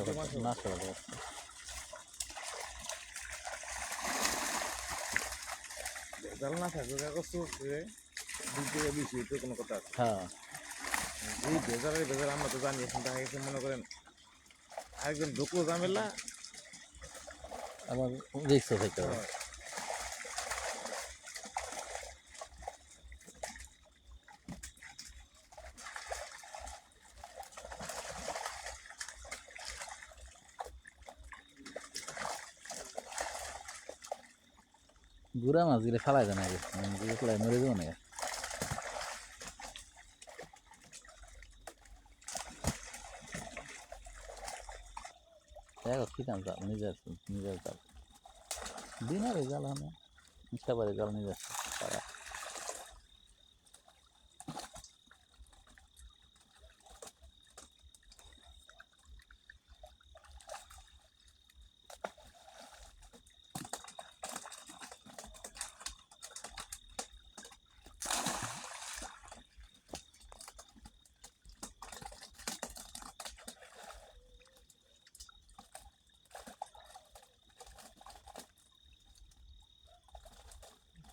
করতে মাসে নষ্ট করতে ভেজাল না থাকবে কাগজ দুই থেকে বেশি তো কোনো কথা হ্যাঁ এই ভেজালের ভেজাল আমরা তো জানি এখন দেখা গেছে মনে করেন আরেকজন ঢুকলো ঝামেলা আবার রিক্সও থাকতে পারে হয়। মাছগুলো মাছ গিলে ফেলাই দেন আগে। ফেলাই মরে যাব না দেখো কী দাম জাল নিজের নিজের জাল দিনারে জাল আনে ইচ্ছাবারে জাল নিজের তারা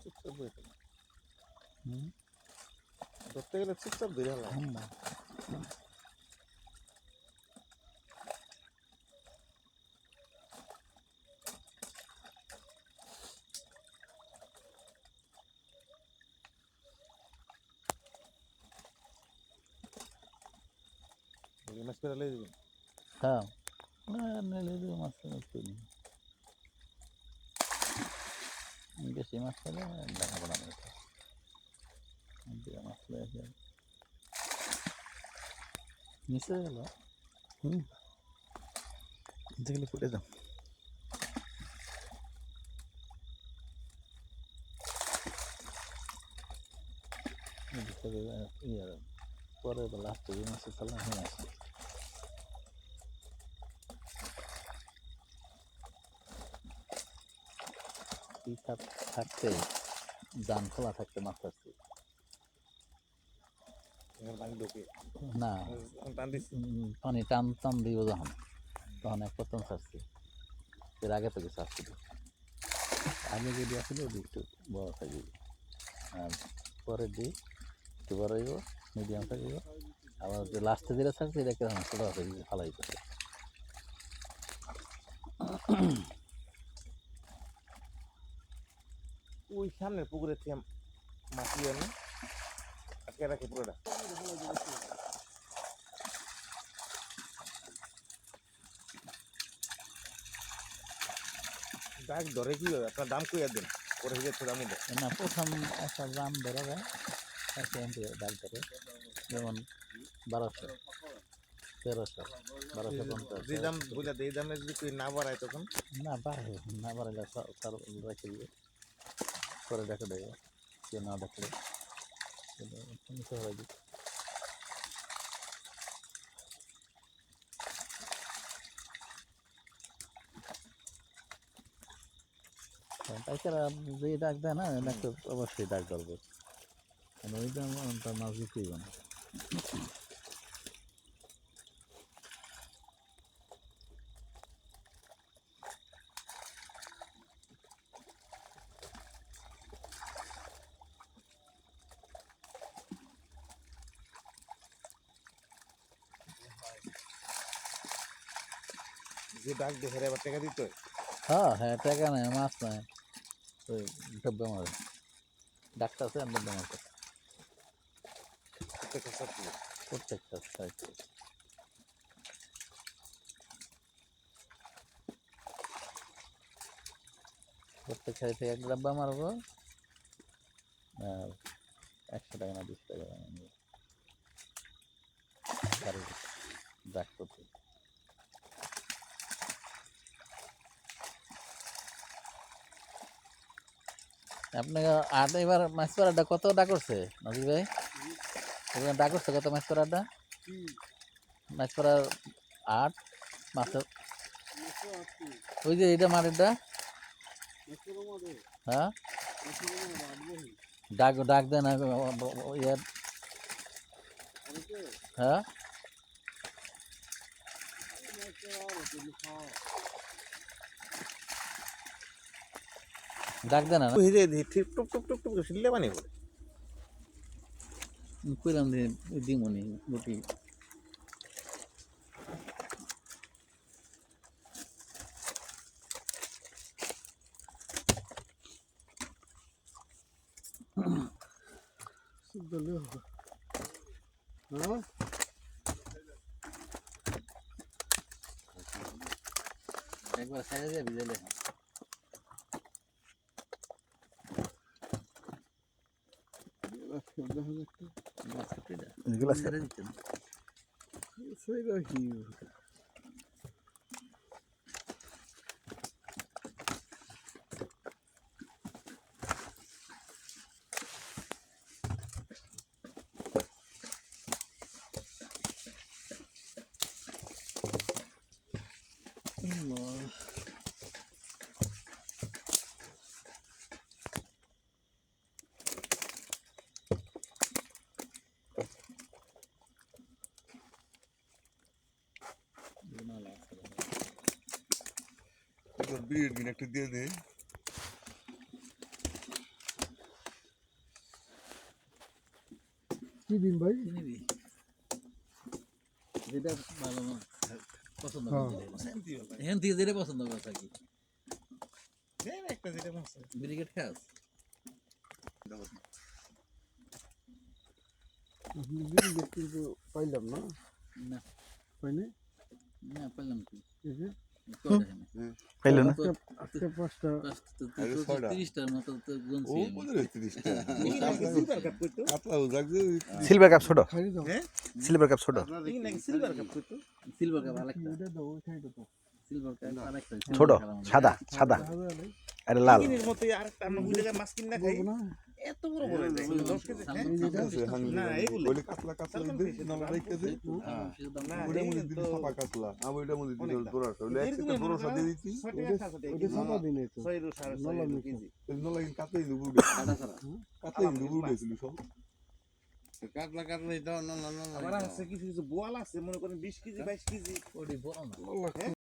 চুপচাপ বসে থাকে। হুম ধরতে গেলে চুপচাপ ধরে হলাম হুম মাছ করে লেগে যাবেন হ্যাঁ নেলে দিব মাছ একটু বেশি মাছ খেলে দেখা পড়া নেই মাছ লেগে নিচে গেল হুম। ফুটে যাও। ইয়ে পরে লাস্টে যে মাছের চালা হয়ে আসে থাকতে জান খোলা থাকতে মাছ আসছে না। পানি টান টান দিব যখন তখন এক প্রথম ছাড়ছি। এর আগে তো কিছু আসছিল আগে যদি আসলে ওটি একটু বড় থাকবে আর পরের দিক একটু বড় হইব মিডিয়াম থাকবে আবার যে লাস্টে যেটা থাকছে এটা কেমন ছোটো আছে ফালাই করছে ওই সামনের পুকুরের থেকে দিয়ে আনি। আটকে রাখে পুরোটা। ডাক ধরে কি হবে? আপনার দাম কইয়া দেন? পরে হয়ে যাচ্ছে দাম না প্রথম একটা দাম ধরা যায় ডাক ধরে যেমন বারোশো তেরোশো বারোশো পঞ্চাশ। যে দাম বুঝা এই দামে যদি তুই না বাড়ায় তখন? না বাড়ে না বাড়ালে তার রেখে দিবে পরে দেখে দেবে কে না দেখলে তিনশো হয়ে দিবে পাইকারা যে ডাক দেয় না ডাক্তার অবশ্যই ডাক ধরবে। কারণ ওই দাম তার মাছ বিক্রি হবে না। যে ডাক দেখে এবার টাকা দিতে হ্যাঁ? হ্যাঁ টাকা নেই মাছ নেই। ওই ডব্বা মারে ডাক্তার আছে আর ডব্বা মারতে প্রত্যেকটা প্রত্যেক সাইড থেকে এক ডাব্বা মারবো আর একশো টাকা না দুশো টাকা। ডাক করতে আপনাকে আট এবার মাছ পড়াটা কত ডাক করছে, নাজির ভাই? এবার ডাক করছে কত মাছ পড়াটা মাছ পড়ার আট মাছের ওই যে এটা মাটিরটা হ্যাঁ? ডাক ডাক দেয় না ইয়ার। ডাক দেন না হিরে কইলাম যে দিমনি হ্যাঁ? একবার সাইডে দিয়ে ভিজাইলে এগুলা ছেড়ে দিতেন বিয়ের দিন একটা দিয়ে দে। কি দিন ভাই? যেটা ভালো না পছন্দ হ্যাঁ। এখান থেকে যেটা পছন্দ করে থাকি দেন একটা যেটা মাছ ব্রিগেড খাস? কিন্তু পাইলাম না। না। পাইনি? না পেলাম কি? পাইলো না? সিলভার কাপ সিলভার কাপ ছোট। হ্যাঁ? সিলভার কাপ ছোট। আরেকটা। ছোট আমার। সাদা সাদা। আরে লাল। মতো আরেকটা মাছ কিনা খাই। না। এত বড় বড় দশ কেজি হ্যাঁ? না। কাতলা কাতলা দে রেখে দে হ্যাঁ, না, মধ্যে তো- দিবি কাতলা আমি মধ্যে দিবি দোরা দোরা সাথে টাকা ওটা। সাদা দিনে তো রু। কেজি। নলা কিন্তু কাতলাই দিবি। কাতলাই দিবি সব কাতলা দাও না না না আবার আছে কিছু কিছু বোয়াল আছে মনে করেন বিশ কেজি বাইশ কেজি ওটি বড় না। আল্লাহ